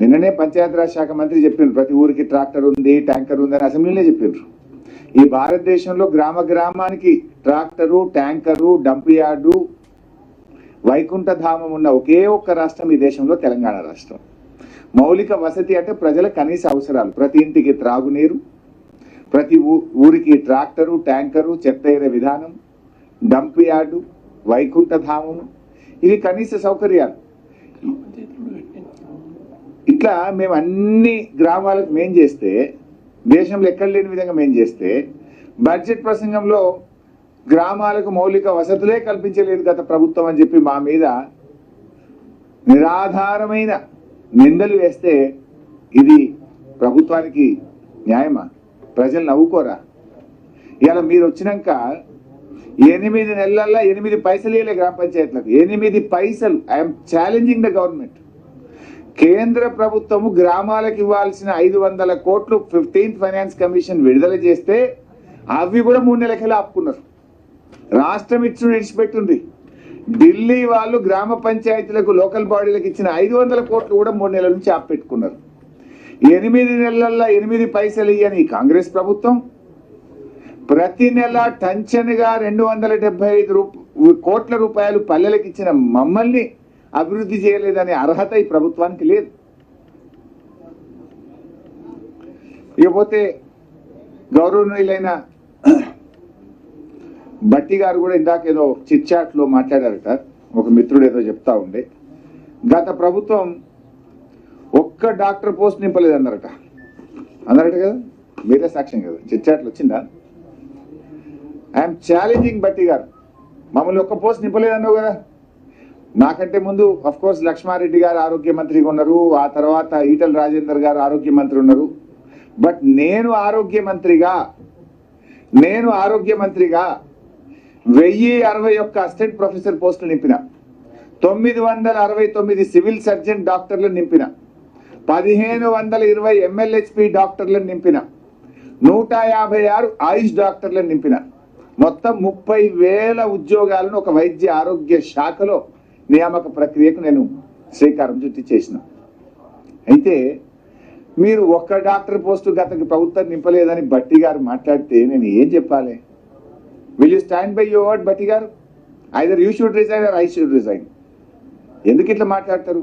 నిన్ననే పంచాయతీరాజ్ శాఖ మంత్రి చెప్పిండ్రు ప్రతి ఊరికి ట్రాక్టర్ ఉంది ట్యాంకర్ ఉంది అని అసెంబ్లీలో చెప్పిండ్రు ఈ భారతదేశంలో గ్రామ గ్రామానికి ట్రాక్టరు ట్యాంకరు డంప్ యార్డు వైకుంఠధామం ఉన్న ఒకే ఒక్క రాష్ట్రం ఈ దేశంలో తెలంగాణ రాష్ట్రం. మౌలిక వసతి అంటే ప్రజల కనీస అవసరాలు. ప్రతి ఇంటికి త్రాగునీరు ప్రతి ఊ- ఊరికి ట్రాక్టరు ట్యాంకరు చెత్త ఏరే విధానం డంప్ యార్డు వైకుంఠధామము ఇవి కనీస సౌకర్యాలు. ఇట్లా మేము అన్ని గ్రామాలకు మేం చేస్తే దేశంలో ఎక్కడ లేని విధంగా మేం చేస్తే బడ్జెట్ ప్రసంగంలో గ్రామాలకు మౌలిక వసతులే కల్పించలేదు గత ప్రభుత్వం అని చెప్పి మా మీద నిరాధారమైన నిందలు వేస్తే ఇది ప్రభుత్వానికి న్యాయమా? ప్రజలు నవ్వుకోరా? ఇలా మీరు వచ్చినాక ఎనిమిది నెలల్లో ఎనిమిది పైసలు ఇవ్వలే గ్రామ పంచాయతీలకు. ఎనిమిది పైసలు. ఐఎమ్ ఛాలెంజింగ్ ద గవర్నమెంట్ కేంద్ర ప్రభుత్వము గ్రామాలకు ఇవ్వాల్సిన ఐదు వందల కోట్లు ఫిఫ్టీన్త్ ఫైనాన్స్ కమిషన్ విడుదల చేస్తే అవి కూడా మూడు నెలకెళ్ళి ఆపుకున్నారు? రాష్ట్రం ఇచ్చి విడిచిపెట్టింది. ఢిల్లీ వాళ్ళు గ్రామ పంచాయతీలకు లోకల్ బాడీలకు ఇచ్చిన ఐదు వందల కోట్లు కూడా మూడు నెలల నుంచి ఆపెట్టుకున్నారు ఎనిమిది నెలల్లో ఎనిమిది పైసలు ఇయ్యని కాంగ్రెస్ ప్రభుత్వం. ప్రతి నెల టంచన్గా రెండు వందల డెబ్బై ఐదు రూప కోట్ల రూపాయలు పల్లెలకు ఇచ్చిన మమ్మల్ని అభివృద్ధి చేయలేదనే అర్హత ఈ ప్రభుత్వానికి లేదు. ఇకపోతే గౌరవనీయులైన బట్టి గారు కూడా ఇందాక ఏదో చిట్చాట్లో మాట్లాడారట. ఒక మిత్రుడు ఏదో చెప్తా ఉండే. గత ప్రభుత్వం ఒక్క డాక్టర్ పోస్ట్ నింపలేదు అన్నారట. అన్నారట కదా? మీరే సాక్ష్యం కదా? చిట్చాట్లు వచ్చిందా? ఐఎమ్ ఛాలెంజింగ్ బట్టి గారు. మమ్మల్ని ఒక్క పోస్ట్ నింపలేదన్నావు కదా? నాకంటే ముందు అఫ్ కోర్స్ లక్ష్మారెడ్డి గారు ఆరోగ్య మంత్రిగా ఉన్నారు. ఆ తర్వాత ఈటల రాజేందర్ గారు ఆరోగ్య మంత్రి ఉన్నారు. బట్ నేను ఆరోగ్య మంత్రిగా నేను ఆరోగ్య మంత్రిగా వెయ్యి అరవై ఒక్క అసిస్టెంట్ ప్రొఫెసర్ పోస్టులు నింపిన. తొమ్మిది వందల అరవై తొమ్మిది సివిల్ సర్జన్ డాక్టర్లను నింపిన. పదిహేను వందల ఇరవై ఎంఎల్హెచ్పి డాక్టర్లను నింపిన. నూట యాభై ఆరు ఆయుష్ డాక్టర్లను నింపిన. మొత్తం ముప్పై వేల ఉద్యోగాలను ఒక వైద్య ఆరోగ్య శాఖలో నియామక ప్రక్రియకు నేను శ్రీకారం చుట్టి చేసిన. అయితే మీరు ఒక్క డాక్టర్ పోస్టు గత ప్రభుత్వం నింపలేదని భట్టి గారు మాట్లాడితే నేను ఏం చెప్పాలి? Will you stand by your word Bhatti గారు? Either you should resign or I should resign ఎందుకు ఇట్లా మాట్లాడతారు?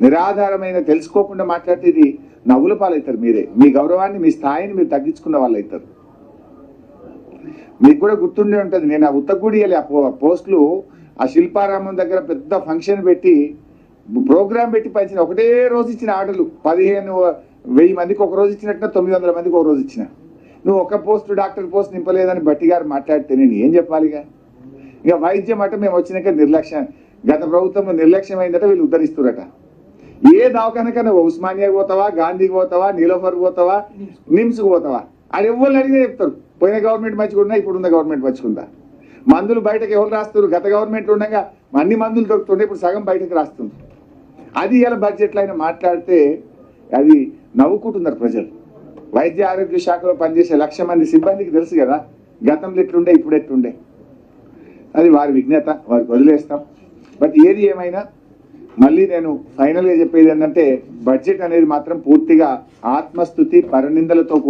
నిరాధారమైన తెలుసుకోకుండా మాట్లాడితే ఇది నవ్వుల పాలవుతారు మీరే. మీ గౌరవాన్ని మీ స్థాయిని మీరు తగ్గించుకున్న వాళ్ళు అవుతారు మీకు కూడా గుర్తుండే ఉంటుంది నేను ఆ ఉత్తగూడియాలి ఆ పో- పోస్టులు ఆ శిల్పారామం దగ్గర పెద్ద ఫంక్షన్ పెట్టి ప్రోగ్రామ్ పెట్టి పంచిన ఒకటే రోజు ఇచ్చిన ఆటలు. పదిహేను వెయ్యి మందికి ఒక రోజు ఇచ్చినట్టు తొమ్మిది వందల మందికి ఒక రోజు ఇచ్చిన. నువ్వు ఒక పోస్ట్ డాక్టర్ పోస్ట్ నింపలేదని బట్టి గారు మాట్లాడితే నేను ఏం చెప్పాలిగా? ఇక వైద్యం అట మేము వచ్చినాక నిర్లక్ష్యం గత ప్రభుత్వం నిర్లక్ష్యం అయిందట వీళ్ళు ఉద్ధరిస్తురట. ఏ దవాఖానకన్నా ఉస్మానియా పోతావా గాంధీకి పోతావా నీలోఫర్ పోతావా నిమ్స్కి పోతావా? అది ఎవరు అడిగినా చెప్తారు. పోయిన గవర్నమెంట్ మంచిగున్నా ఇప్పుడు గవర్నమెంట్ మంచిగుందా? మందులు బయటకు ఎవరు రాస్తారు గత గవర్నమెంట్ ఉండగా అన్ని మందులు దొరుకుతుండే ఇప్పుడు సగం బయటకు రాస్తుంది అది ఇలా బడ్జెట్లో అయినా మాట్లాడితే అది నవ్వుకుంటున్నారు ప్రజలు. వైద్య ఆరోగ్య శాఖలో పనిచేసే లక్ష మంది సిబ్బందికి తెలుసు కదా గతంలో ఎట్లుండే ఇప్పుడు ఎట్లుండే. అది వారి విజ్ఞత వారికి వదిలేస్తాం. బట్ ఏది ఏమైనా మళ్ళీ నేను ఫైనల్గా చెప్పేది ఏంటంటే బడ్జెట్ అనేది మాత్రం పూర్తిగా ఆత్మస్థుతి పరనిందలతో